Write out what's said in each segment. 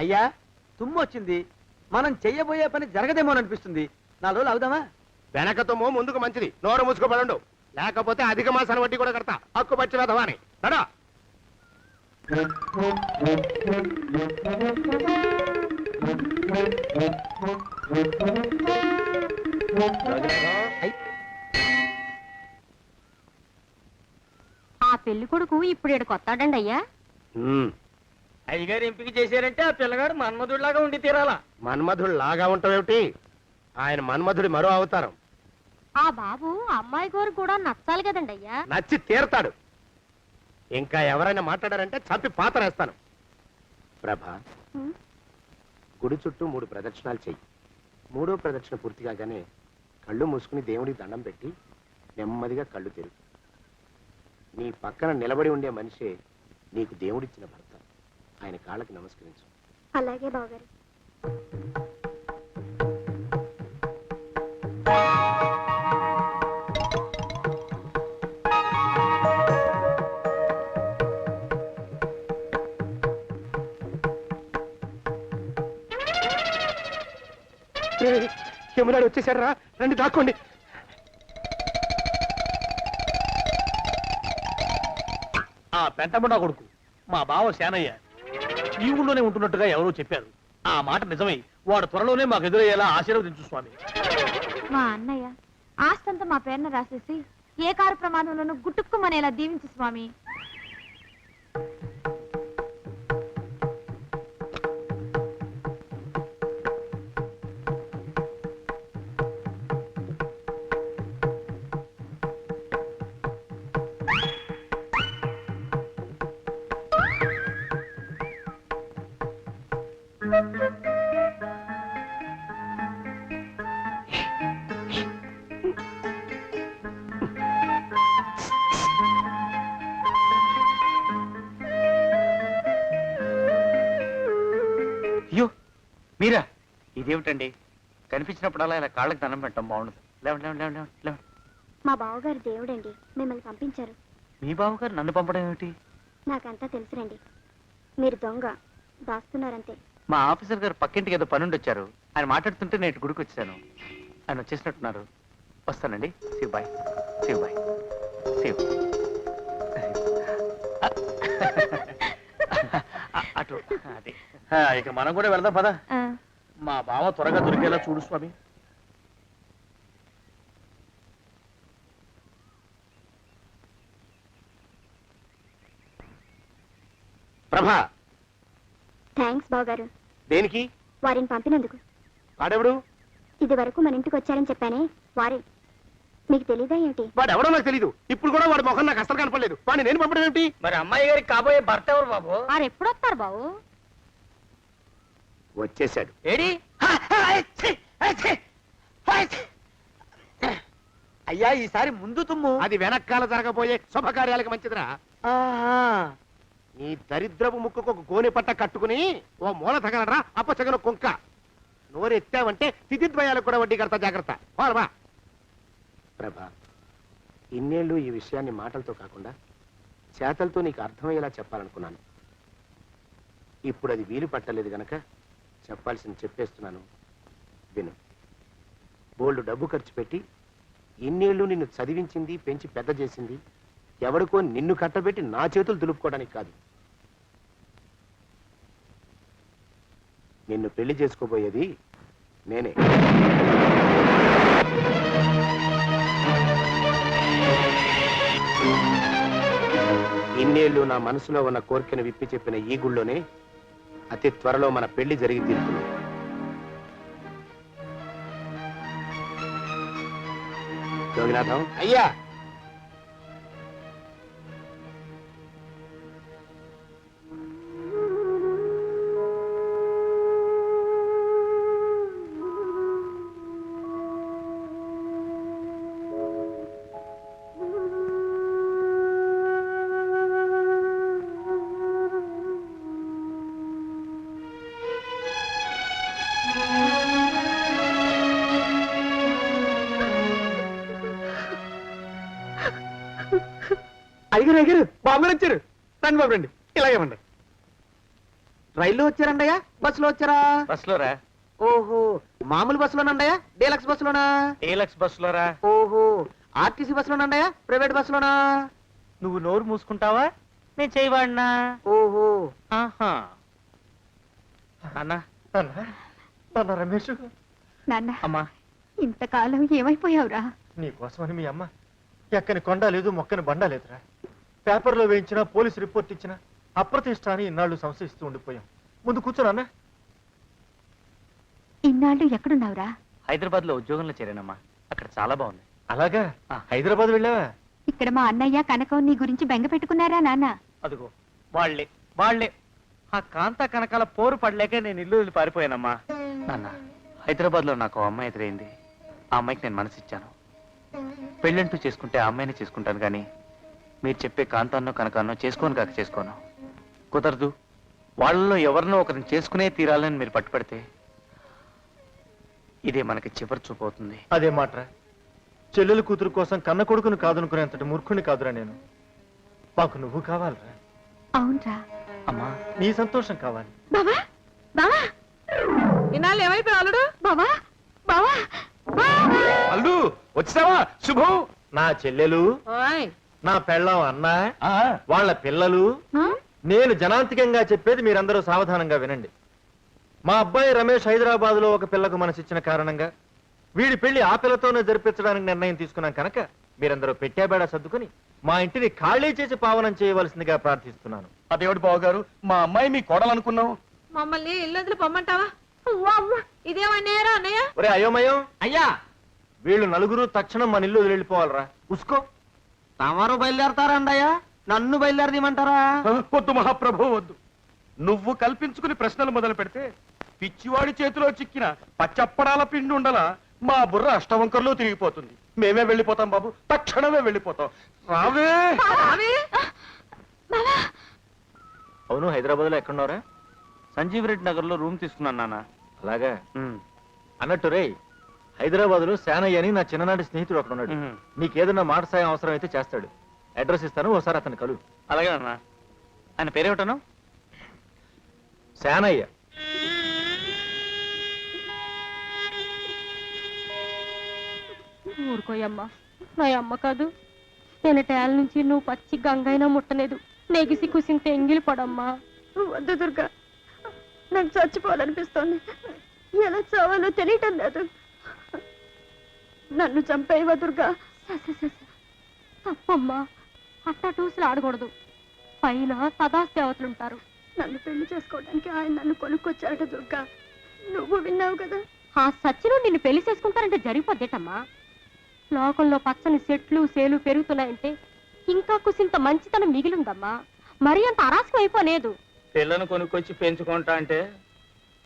అయ్యా తుమ్ము వచ్చింది. మనం చెయ్యబోయే పని జరగదేమో అని అనిపిస్తుంది. నాలుగు రోజులు అవుదామా? వెనకతోమో ముందుకు మంచిది. నోరు మూసుకోబడండు. లేకపోతే అధిక మాసాల వడ్డీ కూడా కడతా. హక్కు పచ్చి వెధవాని నడా. ఆ పెళ్ళి కొడుకు ఇప్పుడు ఇక్కడికి వస్తాడండి అయ్యా అయ్యగారు ఎంపిక చేశారంటే ఆ పిల్లగాడు మన్మధుడిలాగా ఉండి తీరాలా? మన్మధుడు లాగా ఉంటావేమిటి? ఆయన మన్మధుడి మరో అవతారం. ఆ బాబు అమ్మాయి గారు కూడా నచ్చాలి కదండి అయ్యా. నచ్చి తీరతాడు. ఇంకా ఎవరైనా మాట్లాడారంటే చంపి పాతరేస్తాను ప్రభ ఉం? గుడి చుట్టూ మూడు ప్రదక్షిణాలు చెయ్యి. మూడో ప్రదక్షిణ పూర్తి కాగానే కళ్ళు మూసుకుని దేవుడికి దండం పెట్టి నెమ్మదిగా కళ్ళు తెరుగు నీ పక్కన నిలబడి ఉండే మనిషే నీకు దేవుడిచ్చిన భర్త. ఆయన కాళ్ళకి నమస్కరించు. అలాగే బావగారు. యమునాడు వచ్చేసాడు రా రండి దాక్కోండి. ఆ పెంటముడా కొడుకు మా బావ శానయ్య ఈ ఊళ్ళోనే ఉంటున్నట్టుగా ఎవరో చెప్పారు. ఆ మాట నిజమై. వాడు త్వరలోనే మాకు ఎదురయ్యేలా ఆశీర్వదించు స్వామి. మా అన్నయ్య ఆస్తంతా మా పేరున రాసేసి ఏ కారు ప్రమాదంలోనూ గుట్టుక్కుమనేలా దీవించు స్వామి. మీరా? ఇదేమిటండి? కనిపించినప్పుడల్లా ఇలా కాళ్ళకి దండం పెట్టడం బాగుండదు. లేవండి లేవండి లేవండి లేవండి లేవండి. మా బావగారు దేవుడండి. మిమ్మల్ని పంపించారు. మీ బావగారు నన్ను పంపడం ఏమిటి? నాకంతా తెలుసురండి. మీరు దొంగ దాస్తున్నారంతే. మా ఆఫీసర్ గారు పక్కింటికి ఏదో పనుండి వచ్చారు ఆయన మాట్లాడుతుంటే నేను ఇటు గుడికి వచ్చాను. ఆయన వచ్చేసినట్టున్నారు. వస్తానండి. శివ్ బాయ్ అటు. అదే. ఆ, ఇక మనం కూడా వెళ్దాం పద. మా బావ త్వరగా దొరికేలా చూడు స్వామి. ప్రభా థ్యాంక్స్ బావగారు. దేనికి? వారిని పంపినందుకు. వాడెవడు? ఇది వరకు మన ఇంటికి వచ్చారని చెప్పానే వారే. మీకు తెలీదా ఏమిటి వాడు ఎవడో నాకు తెలీదు. ఇప్పుడు కూడా వాడి ముఖం నాకు అసలు కనపడలేదు. వాడిని నేను పంపడం ఏమిటి? మరి అమ్మాయి గారికి కాబోయే భర్త ఎవరు బాబు? వారు ఎప్పుడు వస్తారు బావు వచ్చేసాడు ఏడి అయ్యా ఈసారి ముందు తుమ్ము. అది వెనకాల జరగబోయే శుభకార్యాలకు మంచిదిరా. ఆహా. నీ దరిద్రపు ముక్కుకు ఒక గోనె పట్ట కట్టుకుని ఓ మూల తగలరా అప్పచగన కుంక. నోరెత్తావంటే తిథిద్వయాలకు కూడా వడ్డీ కడతా జాగ్రత్త. ప్రభా ఇన్నేళ్ళు ఈ విషయాన్ని మాటలతో కాకుండా చేతలతో నీకు అర్థమయ్యేలా చెప్పాలనుకున్నాను. ఇప్పుడు అది వీలు పట్టలేదు గనక చెప్పాల్సింది చెప్పేస్తున్నాను. విను. బోల్డ్ డబ్బు ఖర్చు పెట్టి ఇన్నేళ్ళు నిన్ను చదివించింది పెంచి పెద్ద చేసింది ఎవడికో నిన్ను కట్టబెట్టి నా చేతులు దులుపుకోవడానికి కాదు. నిన్ను పెళ్ళి చేసుకోబోయేది నేనే. ఇన్నేళ్ళు నా మనసులో ఉన్న కోరికను విప్పి చెప్పిన ఈ గుళ్ళోనే అతి త్వరలో మన పెళ్ళి జరిగి తీరుతుంది. యోగినాథం అయ్యా! అయ్యగారు అయ్యగారు బాబు వచ్చారు. రండి బాబు రండి. ఇలాగే ఉండండి. రైల్లో వచ్చారండయ్యా బస్సులో వచ్చారా? బస్సులో రా ఓహో మామూలు బస్సులోనండయ్యా డీలక్స్ బస్సులోనా? డీలక్స్ బస్సులో రా ఓహో ఆర్టీసీ బస్సులోనండయ్యా ప్రైవేట్ బస్సులోనా? నువ్వు నోరు మూసుకుంటావా? నేను చేయవాడినా? ఓహో. ఆహా. అన్నా నాన్న. రమేష్. నాన్న. అమ్మా. ఇంతకాలం ఏమైపోయావురా? నీ కోసమని మీ అమ్మ ఎక్కని కొండ లేదు మొక్కని బండ లేదురా. పేపర్లో వేయించిన పోలీస్ రిపోర్ట్ ఇచ్చిన అప్రతిష్ట అని ఇన్నాళ్ళు సంశయిస్తూ ఉండిపోయాం. ముందు కూర్చోనన్నా ఇన్నాళ్ళు ఎక్కడున్నావురా? హైదరాబాద్లో ఉద్యోగంలో చేరానమ్మా. అక్కడ చాలా బాగుంది. అలాగా? ఆ. హైదరాబాద్ వెళ్ళావా? ఇక్కడ మా అన్నయ్య కనకం నీ గురించి బెంగ పెట్టుకున్నారా నాన్న? అదిగో వాళ్ళే వాళ్ళే. ఆ కాంత కనకాల పోరు పడలేక నేను ఇల్లు వదిలి పారిపోయానమ్మా. నాన్న హైదరాబాద్లో నాకు అమ్మాయి ఎదురైంది. ఆ అమ్మాయికి నేను మనసిచ్చాను. పెళ్ళంటూ చేసుకుంటే ఆ అమ్మాయిని చేసుకుంటాను కానీ మీరు చెప్పే కాంతాన్నో కనకాన్నో చేసుకోను కాక చేసుకోను. కుదరదు. వాళ్ళలో ఎవరినో ఒకరిని చేసుకునే తీరాలని మీరు పట్టుపడితే ఇదే మనకి చివరి చూపు అవుతుంది. అదే మాట్రా. చెల్లెలు కూతురు కోసం కన్న కొడుకును కాదనుకునేంతటి మూర్ఖుని కాదురా నేను. మాకు నువ్వు కావాలిరా. అవునరా. అమ్మా. నీ సంతోషం కావాలి. బావా బావా. ఇన్నాళ్ళు ఏమైపోయావు అల్లుడు? బావా బావా బావా! అల్లు వచ్చావా శుభం. నా చెల్లెలు. ఓయ్ నా పెళ్ళం అన్న ఆ, వాళ్ళ పిల్లలు? నేను జనాంతికంగా చెప్పేది మీరందరూ సావధానంగా వినండి. మా అబ్బాయి రమేష్ హైదరాబాద్లో ఒక పిల్లకు మనసిచ్చిన కారణంగా వీడి పెళ్ళి ఆ పిల్లతోనే జరిపించడానికి నిర్ణయం తీసుకున్నాం కనుక మీరందరూ పెట్టాబేడా సర్దుకుని మా ఇంటిని ఖాళీ చేసి పావనం చేయవలసిందిగా ప్రార్థిస్తున్నాను. అదేమిటి బావగారు? మా అమ్మాయి మీ కోడలనుకున్నాం మమ్మల్ని ఇల్లు పొమ్మంటావా? అయోమయం. అయ్యా! వీళ్ళు నలుగురు తక్షణం మన ఇల్లు వెళ్ళిపోవాలరా. ఉసుకో. తమరు బయలుదేరతారండయ్యా? నన్ను బయలుదేరదీమంటారా వద్దు మహాప్రభు వద్దు. నువ్వు కల్పించుకుని ప్రశ్నలు మొదలు పెడితే పిచ్చివాడి చేతిలో చిక్కిన పచ్చప్పడాల పిండి ఉండలా మా బుర్ర అష్టవంకర్లో తిరిగిపోతుంది. మేమే వెళ్ళిపోతాం బాబు. తక్షణమే వెళ్ళిపోతాం. రావే! అవి అవును హైదరాబాద్లో ఎక్కడున్నారా సంజీవ్ రెడ్డి నగర్లో రూమ్ తీసుకున్నాను నాన్న. అలాగా? అన్నట్టు రే హైదరాబాద్లో శానయ్య అని నా చిన్ననాటి స్నేహితుడు అక్కడ ఉన్నాడు. నీకేదన్నా మాట సాయం అవసరం అయితే చేస్తాడు. అడ్రస్ ఇస్తాను ఒకసారి అతను కలు. అలాగే నాన్న. ఆయన పేరేమిటను? శానయ్య. ఊరుకోయమ్మా. నా అమ్మ కాదు. నేనటేళ్ళ నుంచి నువ్వు పచ్చి గంగైనా ముట్టలేదు. నెగిసి కుసింతే ఎంగిలి పడమ్మా. వద్దు దుర్గా. నాకు చచ్చిపోవాలనిపిస్తోంది. ఎలా చావాలో తెలియటం లేదు. నన్ను చంపేవా దుర్గా? తప్పమ్మా. అట్టా టూసులు ఆడకూడదు. పైన సదాదేవతలుంటారు నన్ను పెళ్ళి చేసుకోవడానికి ఆయన నన్ను కొనుక్కొచ్చాడట దుర్గా. నువ్వు విన్నావు కదా? ఆ సచ్చిను నిన్ను పెళ్ళి చేసుకుంటారంటే జరిగిపోద్దేటమ్మా. లోకంలో పచ్చని చెట్లు సేలు పెరుగుతున్నాయంటే ఇంకా కుసింత మంచితనం మిగిలిందమ్మా. మరీ అంత అరాచకం అయిపోలేదు పిల్లను కొనుక్కొచ్చి పెంచుకుంటా అంటే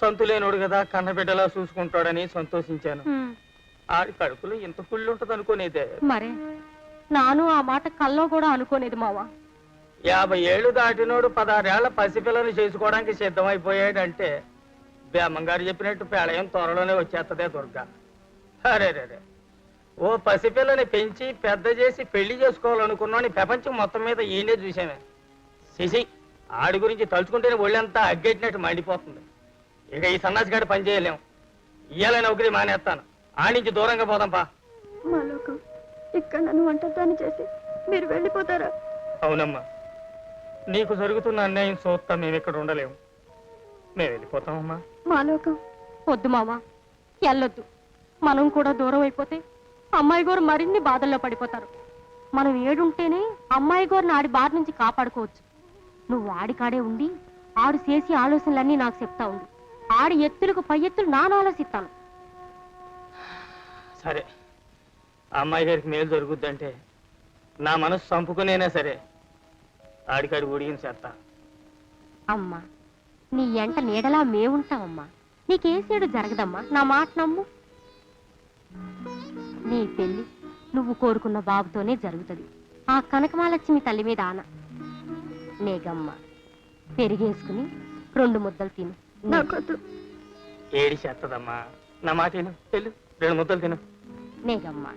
సంతులేనోడు కదా కన్నబిడ్డలా చూసుకుంటాడని సంతోషించాను. హ్మ్, ఆడి కడుపులో ఇంత కుళ్ళు ఉంటుంది అనుకోనేదే. మరే నాను ఆ మాట కల్లో కూడా అనుకోలేదు మావా. యాభై ఏళ్ళు దాటినోడు పదహారేళ్ళ పసిపిల్లని చేసుకోవడానికి సిద్ధమైపోయాడంటే బేమంగారు చెప్పినట్టు పేళయం త్వరలోనే వచ్చేస్తదే దుర్గా. అరే రే ఓ పసిపిల్లని పెంచి పెద్ద చేసి పెళ్ళి చేసుకోవాలనుకున్నాను ప్రపంచం మొత్తం మీద ఈయనే చూసామే శశి ఆడి గురించి తలుచుకుంటేనే ఒళ్ళంతా అగ్గెట్టినట్టు మండిపోతుంది. ఇక ఈ సన్నాసిగాడి పని చేయలేం. ఇయ్యాల నౌకరి మానేస్తాను ఆ నుంచి దూరంగా పోదాం పా మా లోకం ఇక్కడ నన్ను ఒంటరిదాన్ని చేసి మీరు వెళ్ళిపోతారా? అవునమ్మా. నీకు జరుగుతున్న అన్యాయం చూస్తా మేము ఇక్కడ ఉండలేము. మేము వెళ్ళిపోతామమ్మా. మా లోకం. వద్దు మావా. ఎల్లొద్దు. మనం కూడా దూరం అయిపోతే అమ్మాయి గారు మరిన్ని బాధల్లో పడిపోతారు. మనం ఏడుంటేనే అమ్మాయి గారిని ఆడి బాధ నుంచి కాపాడుకోవచ్చు. నువ్వు ఆడికాడే ఉండి ఆడు చేసి ఆలోచనలన్నీ నాకు చెప్తా ఉండు. ఆడి ఎత్తులకు పై ఎత్తులు నాన్న ఆలోచిస్తాను సరే. అమ్మాయి గారికి మేలు జరుగుద్దంటే నా మనసు చంపుకునేనా సరే? ఆడికాడి ఊడిగిన చేస్తా. అమ్మా నీ ఎంట నీడలా మేవుంటావమ్మా. నీకేసేడు జరగదమ్మా నా మాట నమ్ము. నీ పెళ్ళి నువ్వు కోరుకున్న బాబుతోనే జరుగుతుంది. ఆ కనకమాలక్ష్మి తల్లి మీద ఆన. నేగమ్మ పెరిగేసుకుని రెండు ముద్దలు తిను. నాకొద్దు. ఏడి చేస్తదమ్మా నా మాట విను వెళ్ళు రెండు ముద్దలు తిను. నేగమ్మా.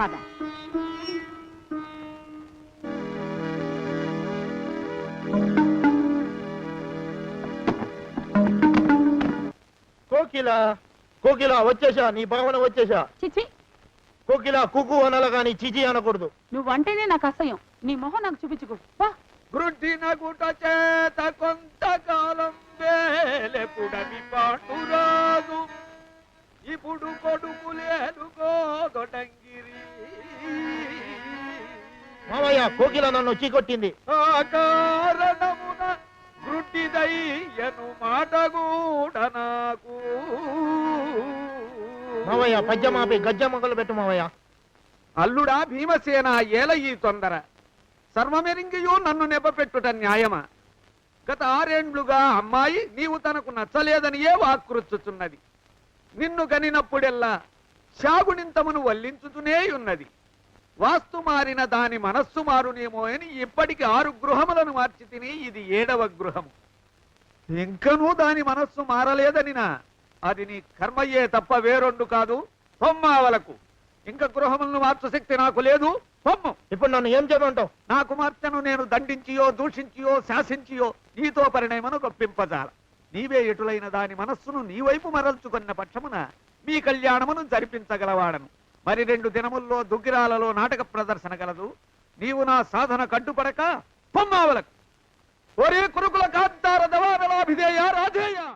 పద. కోకిల కోకిల వచ్చేసా నీ భావన వచ్చేసా చిచి కోకిల కుకు అనాల కానీ చిచి అనకూడదు. నువ్వు అంటేనే నాకు అసహ్యం. నీ మొహం నాకు చూపించుకో. వా గ్రుడ్డిన గుట చేత కొంతకాలం వేలెపుడమి పాటు రాదు ఇప్పుడు కొడుకు లేదు గోదొడంగిరి మామయ్య కోకిల నన్ను చీకొట్టింది. ఆ కారణమున గ్రుడ్డిదయ్యను మాట కూడా నాకు. మామయ్య పద్యమాపి గజ్జ మొగలు పెట్టు మామయ్య అల్లుడా భీమసేన ఏల ఈ తొందర. సర్వమెరింగియు నన్ను నెపపెట్టుట న్యాయమా? గత ఆరేండ్లుగా అమ్మాయి నీవు తనకు నచ్చలేదనియే వాక్కురుచుచున్నది నిన్ను గనినప్పుడెల్లా శాగునింతమును వల్లించుతూనే ఉన్నది. వాస్తు మారిన దాని మనస్సు మారునేమో అని ఇప్పటికి ఆరు గృహములను మార్చి తిని ఇది ఏడవ గృహము. ఇంకనూ దాని మనస్సు మారలేదనినా అది నీ కర్మయ్యే తప్ప వేరొండు కాదు. పొమ్మావలకు ఇంకా గృహములను మార్చు శక్తి నాకు లేదు. పొమ్ము. ఇప్పుడు నన్ను ఏం చేయమంటావు? నా కుమార్తెను నేను దండించియో దూషించియో శాసించియో నీతో పరిణయమను గొప్పింపజాల. నీవే ఎటులైన దాని మనస్సును నీ వైపు మరల్చుకున్న పక్షమున మీ కళ్యాణమును జరిపించగలవాడను. మరి రెండు దినముల్లో దుగ్గిరాలలో నాటక ప్రదర్శన గలదు. నీవు నా సాధన కట్టుపడక పొమ్మావలకు. ఒరే కురుకుల కాంతార దవారలాభిధేయ